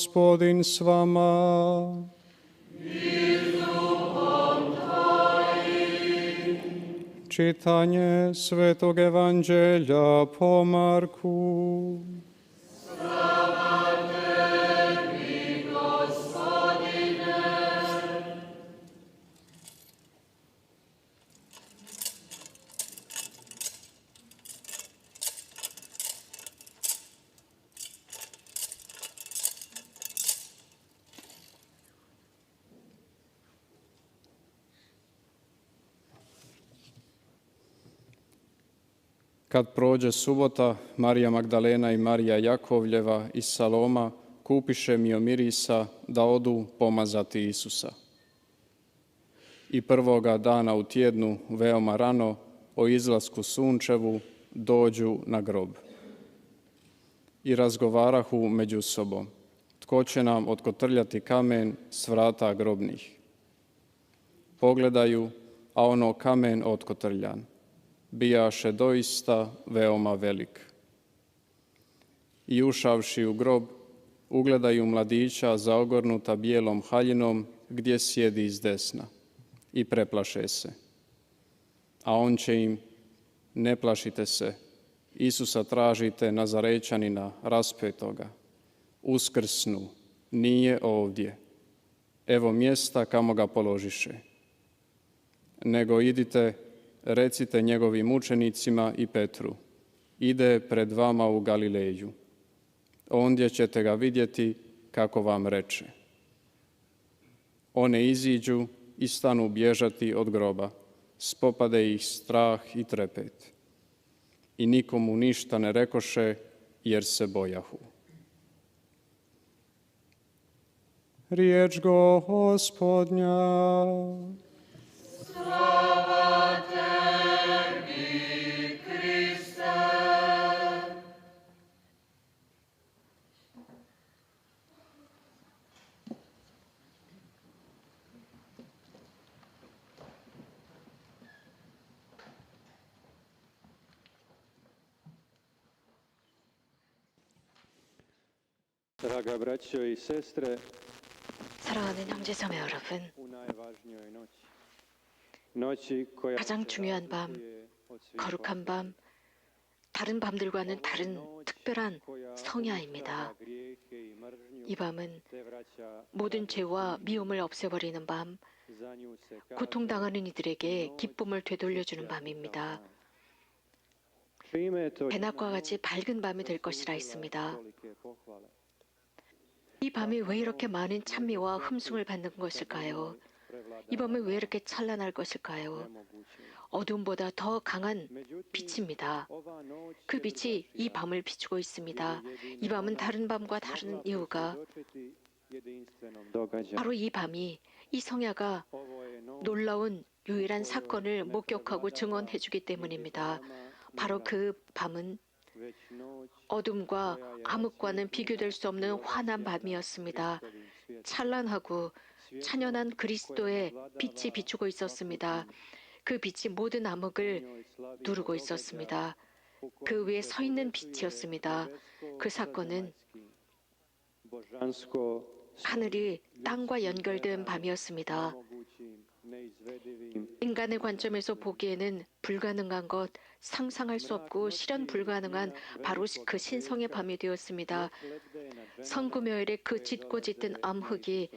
Gospodin s vama. Čitanje Svetog Evanđelja po Marku. Kad prođe subota, Marija Magdalena i Marija Jakovljeva iz Saloma kupiše mi mirisa da odu pomazati Isusa. I prvoga dana u tjednu, veoma rano, o izlasku sunčevu, dođu na grob. I razgovarahu među sobom, tko će nam otkotrljati kamen s vrata grobnih. Pogledaju, a ono kamen otkotrljan bijaše doista veoma velik. I ušavši u grob, ugledaju mladića zaogornuta bijelom haljinom gdje sjedi iz desna i preplaše se. A on će im, ne plašite se, Isusa tražite Nazarećanina raspetoga, uskrsnu, nije ovdje, evo mjesta kamo ga položiše. Nego idite recite njegovim učenicima i Petru, ide pred vama u Galileju. Ondje ćete ga vidjeti kako vam reče. One iziđu i stanu bježati od groba, spopade ih strah i trepet. I nikomu ništa ne rekoše jer se bojahu. Riječ gospodnja. Draga braćo i sestre, 사랑하는 형제자매 여러분, u najvažnijoj noći. Noći koja 가장 중요한 밤, razlikuje od svih 거룩한 밤, 다른 밤들과는 다른 특별한 성야입니다. uništava grijehe i mržnju, 이 밤은 te vraća 모든 죄와 미움을 없애버리는 밤, za nju se kaže, 고통당하는 이들에게 기쁨을 되돌려주는 밤입니다. To 대낮과 같이 밝은 밤이 될 것이라 했습니다. tolike pohvale? 이 밤이 왜 이렇게 많은 찬미와 흠숭을 받는 것일까요? 이 밤이 왜 이렇게 찬란할 것일까요? 어둠보다 더 강한 빛입니다. 그 빛이 이 밤을 비추고 있습니다. 이 밤은 다른 밤과 다른 이유가. 바로 이 밤이 이 성야가 놀라운 유일한 사건을 목격하고 증언해 주기 때문입니다. 바로 그 밤은 어둠과 암흑과는 비교될 수 없는 환한 밤이었습니다. 찬란하고 찬연한 그리스도의 빛이 비추고 있었습니다. 그 빛이 모든 암흑을 누르고 있었습니다. 그 위에 서 있는 빛이었습니다. 그 사건은 하늘이 땅과 연결된 밤이었습니다. 인간의 관점에서 보기에는 불가능한 것, 상상할 수 없고 실현 불가능한 바로 그 신성의 밤이 되었습니다. 성금요일에 그 짙고 짙은 암흑이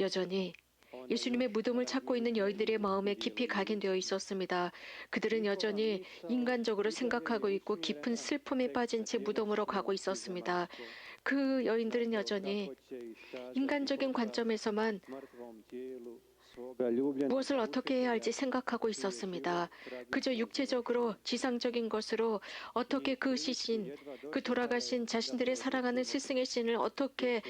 여전히 예수님의 무덤을 찾고 있는 여인들의 마음에 깊이 각인되어 있었습니다. 그들은 여전히 인간적으로 생각하고 있고 깊은 슬픔에 빠진 채 무덤으로 가고 있었습니다. 그 여인들은 여전히 인간적인 관점에서만 무엇을 어떻게 해야 할지 생각하고 있었습니다. 그저 육체적으로 지상적인 것으로 어떻게 그 시신, 그 돌아가신 자신들의 사랑하는 스승의 신을 어떻게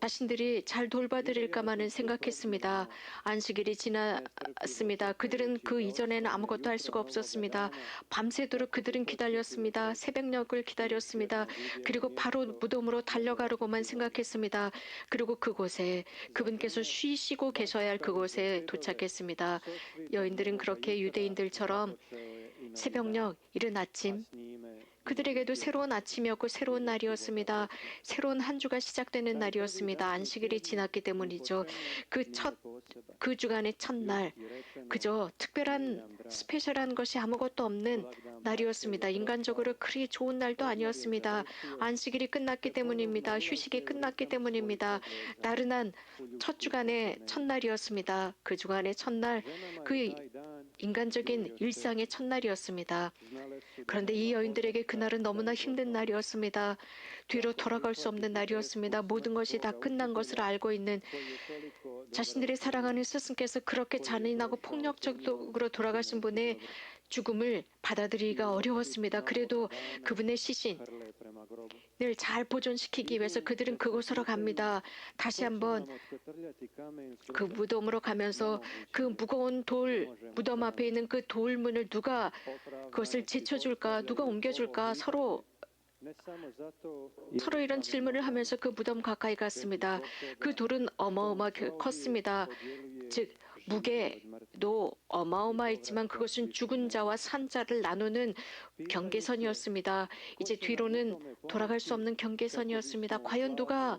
자신들이 잘 돌봐드릴까만은 생각했습니다. 안식일이 지났습니다. 그들은 그 이전에는 아무것도 할 수가 없었습니다. 밤새도록 그들은 기다렸습니다. 새벽녘을 기다렸습니다. 그리고 바로 무덤으로 달려가려고만 생각했습니다. 그리고 그곳에 그분께서 쉬시고 계셔야 할 그곳에 도착했습니다. 여인들은 그렇게 유대인들처럼 새벽녘 이른 아침 그들에게도 새로운 아침이었고 새로운 날이었습니다. 새로운 한 주가 시작되는 날이었습니다. 안식일이 지났기 때문이죠. 그첫그 주간의 첫날 그저 특별한 스페셜한 것이 아무것도 없는 날이었습니다. 인간적으로 그리 좋은 날도 아니었습니다. 안식일이 끝났기 때문입니다. 휴식이 끝났기 때문입니다. 나른한 첫 주간의 첫날이었습니다. 그 주간의 첫날 그 인간적인 일상의 첫날이었습니다. 그런데 이 여인들에게 그날은 너무나 힘든 날이었습니다. 뒤로 돌아갈 수 없는 날이었습니다. 모든 것이 다 끝난 것을 알고 있는 자신들의 사랑하는 스승께서 그렇게 잔인하고 폭력적으로 돌아가신 분의 죽음을 받아들이기가 어려웠습니다. 그래도 그분의 시신을 잘 보존시키기 위해서 그들은 그곳으로 갑니다. 다시 한번 그 무덤으로 가면서 그 무거운 돌 무덤 앞에 있는 그 돌문을 누가 그것을 제쳐줄까 누가 옮겨줄까 서로 서로 이런 질문을 하면서 그 무덤 가까이 갔습니다. 그 돌은 어마어마하게 컸습니다. 즉 무게도 어마어마했지만 그것은 죽은 자와 산 자를 나누는 경계선이었습니다. 이제 뒤로는 돌아갈 수 없는 경계선이었습니다. 과연 누가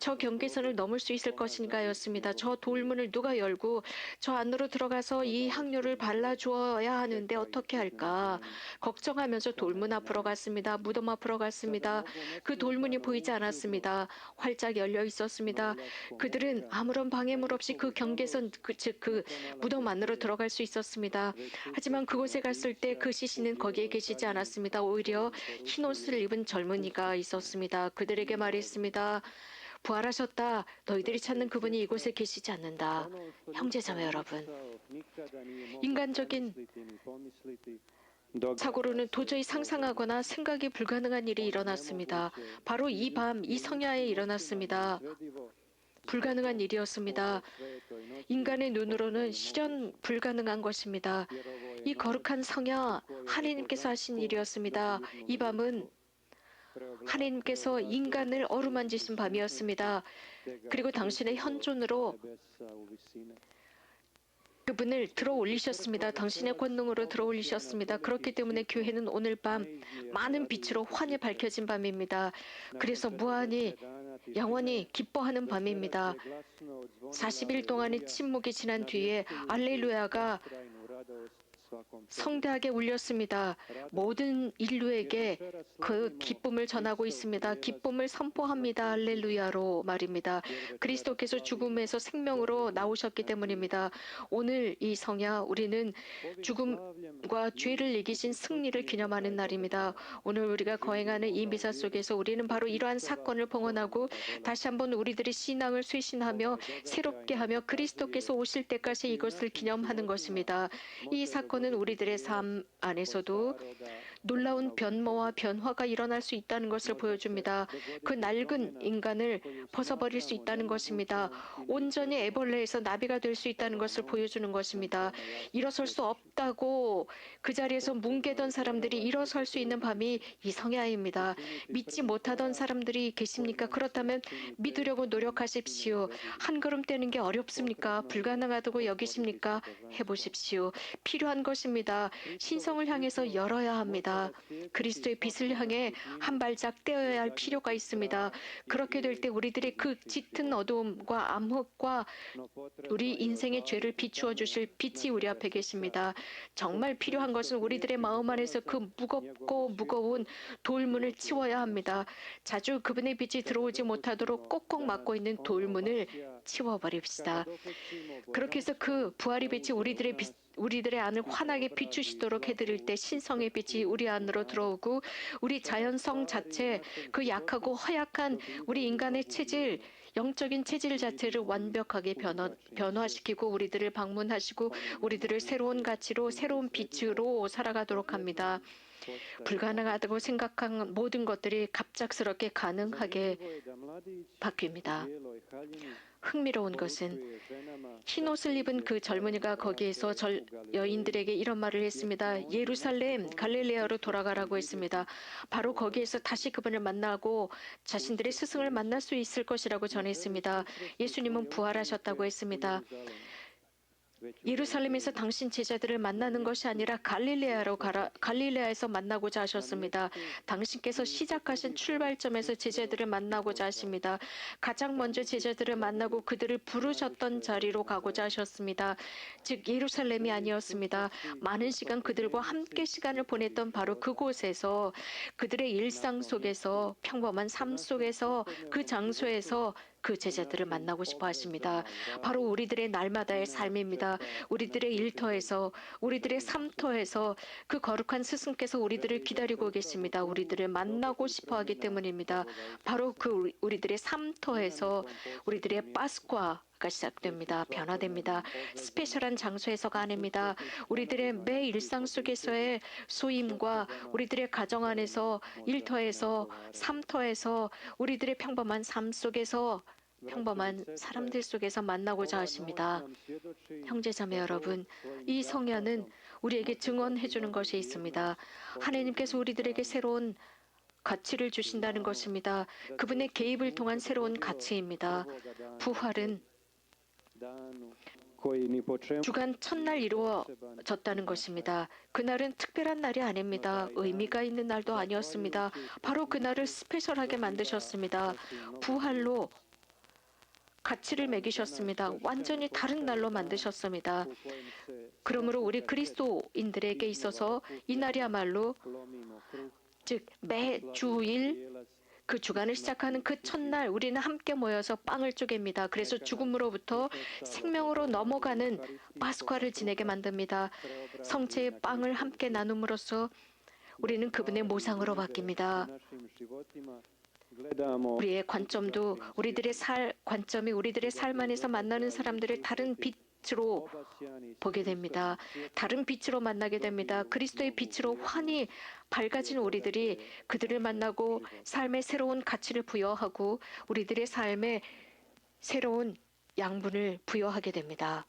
저 경계선을 넘을 수 있을 것인가였습니다. 저 돌문을 누가 열고 저 안으로 들어가서 이 향료를 발라주어야 하는데 어떻게 할까? 걱정하면서 돌문 앞으로 갔습니다. 무덤 앞으로 갔습니다. 그 돌문이 보이지 않았습니다. 활짝 열려 있었습니다. 그들은 아무런 방해물 없이 그 경계선 그, 즉, 그 무덤 안으로 들어갈 수 있었습니다. 하지만 그곳에 갔을 때 그 시신은 거기에 계시지 않았습니다. 오히려 흰 옷을 입은 젊은이가 있었습니다. 그들에게 말했습니다. 부활하셨다. 너희들이 찾는 그분이 이곳에 계시지 않는다. 형제자매 여러분, 인간적인 사고로는 도저히 상상하거나 생각이 불가능한 일이 일어났습니다. 바로 이 밤 이 성야에 일어났습니다. 불가능한 일이었습니다. 인간의 눈으로는 실현 불가능한 것입니다. 이 거룩한 성야 하나님께서 하신 일이었습니다. 이 밤은 하나님께서 인간을 어루만지신 밤이었습니다. 그리고 당신의 현존으로 그분을 들어 올리셨습니다. 당신의 권능으로 들어 올리셨습니다. 그렇기 때문에 교회는 오늘 밤 많은 빛으로 환히 밝혀진 밤입니다. 그래서 무한히 영원히 기뻐하는 밤입니다. 40일 동안의 침묵이 지난 뒤에 알렐루야가 성대하게 울렸습니다. 모든 인류에게 그 기쁨을 전하고 있습니다. 기쁨을 선포합니다. 할렐루야로 말입니다. 그리스도께서 죽음에서 생명으로 나오셨기 때문입니다. 오늘 이 성야 우리는 죽음과 죄를 이기신 승리를 기념하는 날입니다. 오늘 우리가 거행하는 이 미사 속에서 우리는 바로 이러한 사건을 봉헌하고 다시 한번 우리들의 신앙을 쇄신하며 새롭게 하며 그리스도께서 오실 때까지 이것을 기념하는 것입니다. 이 사건 은 우리들의 삶 안에서도 놀라운 변모와 변화가 일어날 수 있다는 것을 보여줍니다. 그 낡은 인간을 벗어버릴 수 있다는 것입니다. 온전히 애벌레에서 나비가 될 수 있다는 것을 보여주는 것입니다. 일어설 수 없다고 그 자리에서 뭉개던 사람들이 일어설 수 있는 밤이 이 성야입니다. 믿지 못하던 사람들이 계십니까? 그렇다면 믿으려고 노력하십시오. 한 걸음 떼는 게 어렵습니까? 불가능하다고 여기십니까? 해보십시오. 필요한 것입니다. 신성을 향해서 열어야 합니다. 그리스도의 빛을 향해 한 발짝 떼어야 할 필요가 있습니다. 그렇게 될 때 우리들의 그 짙은 어두움과 암흑과 우리 인생의 죄를 비추어 주실 빛이 우리 앞에 계십니다. 정말 필요한 것은 우리들의 마음 안에서 그 무겁고 무거운 돌문을 치워야 합니다. 자주 그분의 빛이 들어오지 못하도록 꼭꼭 막고 있는 돌문을 치워버립시다. 그렇게 해서 그 부활의 빛이 우리들의 빛, 우리들의 안을 환하게 비추시도록 해드릴 때 신성의 빛이 우리 안으로 들어오고 우리 자연성 자체 그 약하고 허약한 우리 인간의 체질 영적인 체질 자체를 완벽하게 변화, 변화시키고 우리들을 방문하시고 우리들을 새로운 가치로 새로운 빛으로 살아가도록 합니다. 불가능하다고 생각한 모든 것들이 갑작스럽게 가능하게 바뀝니다. 흥미로운 것은 흰 옷을 입은 그 젊은이가 거기에서 절, 여인들에게 이런 말을 했습니다. 예루살렘 갈릴레아로 돌아가라고 했습니다. 바로 거기에서 다시 그분을 만나고 자신들의 스승을 만날 수 있을 것이라고 전했습니다. 예수님은 부활하셨다고 했습니다. 예루살렘에서 당신 제자들을 만나는 것이 아니라 갈릴레아로 가라 갈릴레아에서 만나고자 하셨습니다. 당신께서 시작하신 출발점에서 제자들을 만나고자 하십니다. 가장 먼저 제자들을 만나고 그들을 부르셨던 자리로 가고자 하셨습니다. 즉 예루살렘이 아니었습니다. 많은 시간 그들과 함께 시간을 보냈던 바로 그곳에서 그들의 일상 속에서 평범한 삶 속에서 그 장소에서 그 제자들을 만나고 싶어 하십니다. 바로 우리들의 날마다의 삶입니다. 우리들의 일터에서 우리들의 삶터에서 그 거룩한 스승께서 우리들을 기다리고 계십니다. 우리들을 만나고 싶어 하기 때문입니다. 바로 그 우리- 우리들의 삶터에서 우리들의 파스과 가 시작됩니다. 변화됩니다. 스페셜한 장소에서가 아닙니다. 우리들의 매 일상 속에서의 소임과 우리들의 가정 안에서 일터에서 삶터에서 우리들의 평범한 삶 속에서 평범한 사람들 속에서 만나고자 하십니다. 형제자매 여러분, 이 성야는 우리에게 증언해 주는 것이 있습니다. 하나님께서 우리들에게 새로운 가치를 주신다는 것입니다. 그분의 개입을 통한 새로운 가치입니다. 부활은 주간 첫날 이루어졌다는 것입니다. 그날은 특별한 날이 아닙니다. 의미가 있는 날도 아니었습니다. 바로 그날을 스페셜하게 만드셨습니다. 부활로 가치를 매기셨습니다. 완전히 다른 날로 만드셨습니다. 그러므로 우리 그리스도인들에게 있어서 이 날이야말로 즉 매주일 그 주간을 시작하는 그 첫날 우리는 함께 모여서 빵을 쪼갭니다. 그래서 죽음으로부터 생명으로 넘어가는 파스과를 지내게 만듭니다. 성체의 빵을 함께 나눔으로써 우리는 그분의 모상으로 바뀝니다. 우리의 관점도 우리들의 살 관점이 우리들의 삶 안에서 만나는 사람들을 다른 빛 으로 보게 됩니다. 다른 빛으로 만나게 됩니다. 그리스도의 빛으로 환히 밝아진 우리들이 그들을 만나고 삶의 새로운 가치를 부여하고 우리들의 삶에 새로운 양분을 부여하게 됩니다.